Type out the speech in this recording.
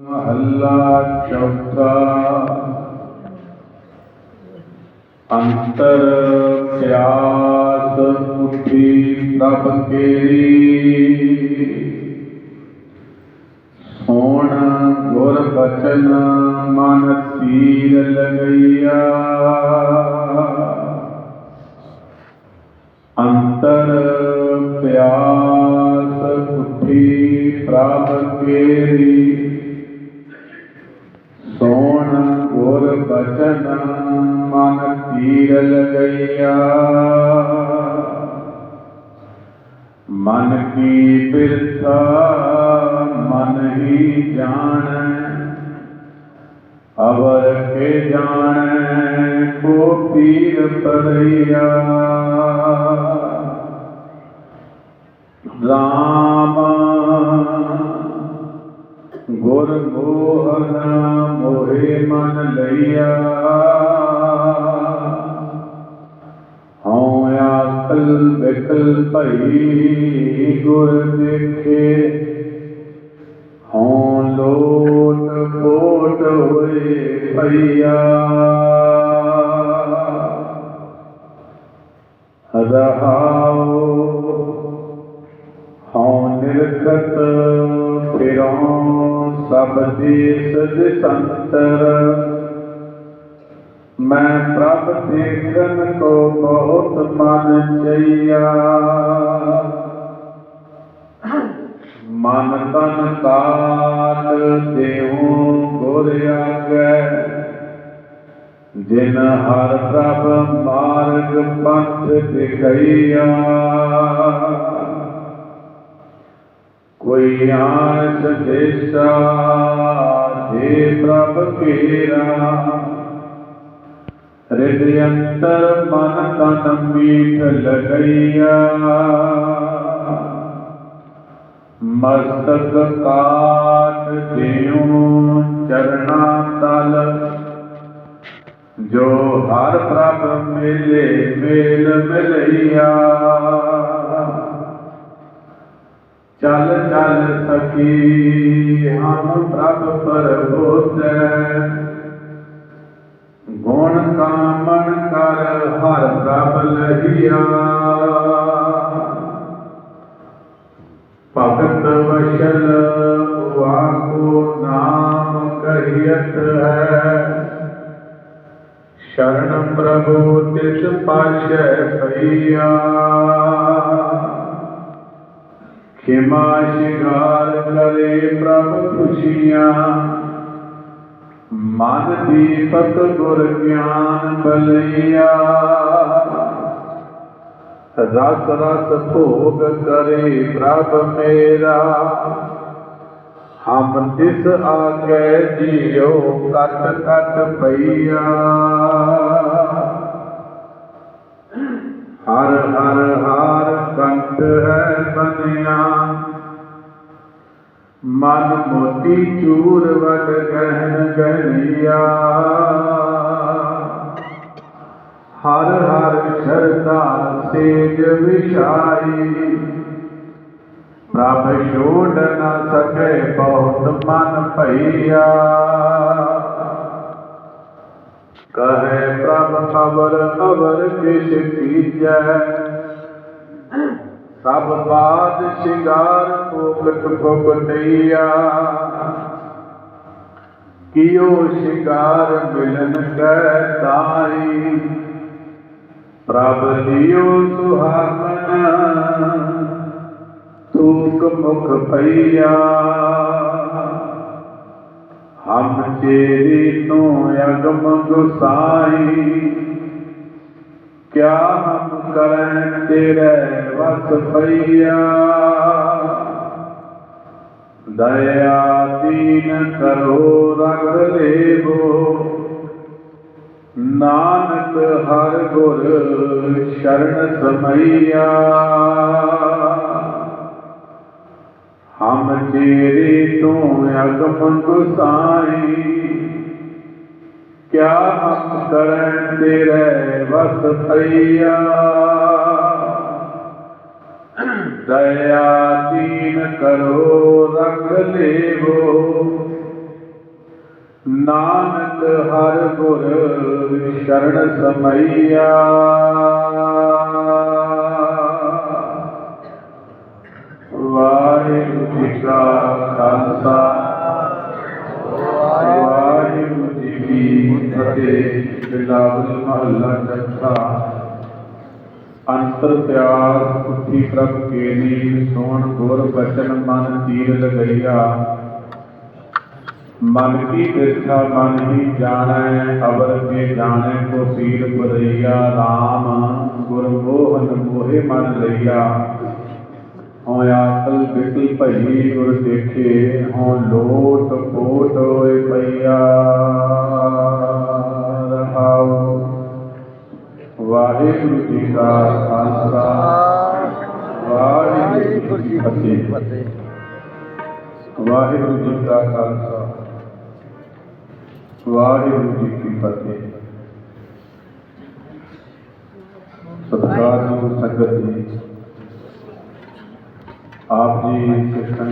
ਮਹੱਲਾ ਚੌਥਾ। ਅੰਤਰ ਪਿਆਸ ਮੁਠੀ ਪ੍ਰਭ ਕੇਰੀ। ਸੋਣ ਗੁਰ ਬਚਨ ਮਨ ਤੀਰ ਲਗਈਆ। ਅੰਤਰ ਪਿਆਸ ਮੁਠੀ ਪ੍ਰਭ ਕੇਰੀ। ਮਨ ਤੀਰ ਲਗਈਆ ਮਨ ਕੀ ਬਿਰਥਾ, ਮਨ ਹੀ ਜਾਣੈ। ਅਵਰ ਕੇ ਜਾਣੈ, ਕੋ ਪੀਰ ਪਰਈਆ ਰਾਮ ਗੁਰ ਮੋਹਨ ਮੋਹਿ ਮਨ ਲਈਆ। ਆਕਲ ਵਿਕਲ ਭਈ ਗੁਰ ਦੇਖੇ। ਹਉ ਲੋਟ ਕੋਟ ਹੋਏ ਭਈਆ। ਰਹਾਉ ਹਉ ਨਿਰਖਤ ਫਿਰਉ ਸਭ ਦੇਸ ਦਿਸੰਤਰ ਮੈਂ ਪ੍ਰਭ ਦੇਖਨ ਕੋ ਬਹੁਤ ਮਨ ਚਈਆ ਮਨ ਤਨ ਕਾਟ ਦੇਉ ਗੁਰ ਆਗੈ। ਜਿਨ ਹਰ ਪ੍ਰਭ ਮਾਰਗ ਪੰਥ ਦਿਖਈਆ। ਕੋਈ ਆਸ ਦੇਸਾ ਦੇ ਪ੍ਰਭ ਕੀਰਾ ਹਿਰਦਿ ਅੰਤਰ ਮਨ ਤਨ ਮੀਠ ਲਗਈਆ ਮਸਤਕ ਕਾਟ ਦਿਉ ਚਰਣਾ ਤਲ ਜੋ ਹਰ ਪ੍ਰਭ ਮਿਲੇ ਮੇਲ ਮਿਲਈਆ ਚੱਲ ਚੱਲ ਸਕੀ ਹਮ ਪ੍ਰਭ ਭਗਤ ਵਸ਼ਲ ਵਾਕੋ ਨਾਮ ਕਹੀਤ ਹੈ। ਸ਼ਰਨ ਪ੍ਰਭੂ ਤਿਸ ਪਾਸ਼ੈ ਪਈਆ। ਖਿਮਾ ਸ਼ਿਗਾਰ ਕਰੇ ਪ੍ਰਭ ਖੁਸ਼ੀਆਂ। ਮਨ ਦੀਪਕ ਗੁਰ ਗਿਆਨ ਬਲਿਆ ਰਸ ਰਸ ਭੋਗ ਕਰੇ ਪ੍ਰਭ ਮੇਰਾ ਹਮ ਤਿਸ ਆਗੇ ਜੀਉ ਕਟ ਕਟ ਪਈਆ ਹਰ ਹਰ ਹਾਰ ਕੰਠ ਹੈ ਬਨਿਆ ਮਨ ਮੋਤੀ ਚੂਰ ਵਡ ਗਹਿਨ ਗਹਿਲੀਆ ਸ਼ਰਧਾ ਵਿਸ਼ਾਈ ਪ੍ਰਭ ਛੋੜ ਨਾ ਸਕੇ ਬਹੁਤ ਮਨ ਭਈਆ। ਕਹੇ ਪ੍ਰਭ ਖਬਰ ਖਬਰ ਕਿਛ ਕੀਜੈ? ਸਭ ਬਾਦ ਸ਼ਿੰਗਾਰ ਫੋਕਟ ਫੋਕਟਈਆ ਕਿਉ ਸ਼ਿੰਗਾਰ ਮਿਲਨ ਕੈ ਤਾਈ? ਪ੍ਰਭ ਲਿਓ ਸੁਹਾਗਨ ਤੂਕ ਮੁਖ ਪਈਆ ਹਮ ਤੇਰੀ ਤੂੰ ਅਗਮ ਗੁਸਾਈ ਕਿਆ ਹਮ ਕਰੈ ਤੇਰੇ ਵਸ ਪਈਆ ਦਇਆ ਦੀਨ ਕਰੋ ਰਗ ਲੇਵੋ ਨਾਨਕ ਹਰ ਗੁਰ ਸ਼ਰਨ ਸਮਈਆ। ਹਮ ਤੇਰੇ ਤੂੰ ਅਗਮ ਗੁਸਾਈ ਕਿਆ ਹਮ ਕਰੈ ਤੇਰੇ ਵਸ ਪਈਆ। ਦਇਆ ਦੀਨ ਕਰੋ, ਰਖ ਲੇਵੋ। ਨਾਨਕ ਹਰ ਗੁਰ ਸ਼ਰਨ ਸਮਈਆ। ਵਾਹਿਗੁਰੂ ਜੀ ਕਾ ਖਾਲਸਾ। ਵਾਹਿਗੁਰੂ ਜੀ ਕੀ ਫਤਿਹ, ਬਿਲਾਵਲ ਮਹੱਲਾ ਚੱਠਾ ਅੰਤਰ ਪਿਆਰ ਪੁੱਠੀ ਪ੍ਰਭ ਕੇਨੀ ਸੋਣ ਗੁਰ ਬਚਨ ਮਨ ਤੀਰ ਲਗਈਆ। ਮਨ ਕੀ ਬਿਰਥਾ ਮਨ ਹੀ ਜਾਣੈ ਅਵਰ ਕੇ ਜਾਣੈ, ਕੋ ਸੀਲ ਪੁਰਈਆ RAM ਗੁਰ ਮੋਹਨ ਮੋਹਿ ਮਨ ਲਈਆ। ਹਉ ਆਕਲ ਬਿਟਲ ਭਈ ਗੁਰ ਦੇਖੇ, ਹਉ ਲੋਟ ਕੋਟ ਹੋਏ ਪਈਆ। ਰਹਾਉ। ਵਾਹਿਗੁਰੂ ਜੀ ਕਾ ਖਾਲਸਾ। ਵਾਹਿਗੁਰੂ ਜੀ ਕੀ ਫਤਿਹ। ਵਾਹਿਗੁਰੂ ਜੀ ਕਾ ਖਾਲਸਾ। ਵਾਹਿਗੁਰੂ ਜੀ ਕੀ ਫਤਿਹ। ਸਤਿਕਾਰਯੋਗ ਸੰਗਤ ਜੀ ਆਪ ਜੀ ਸਿੱਖਣ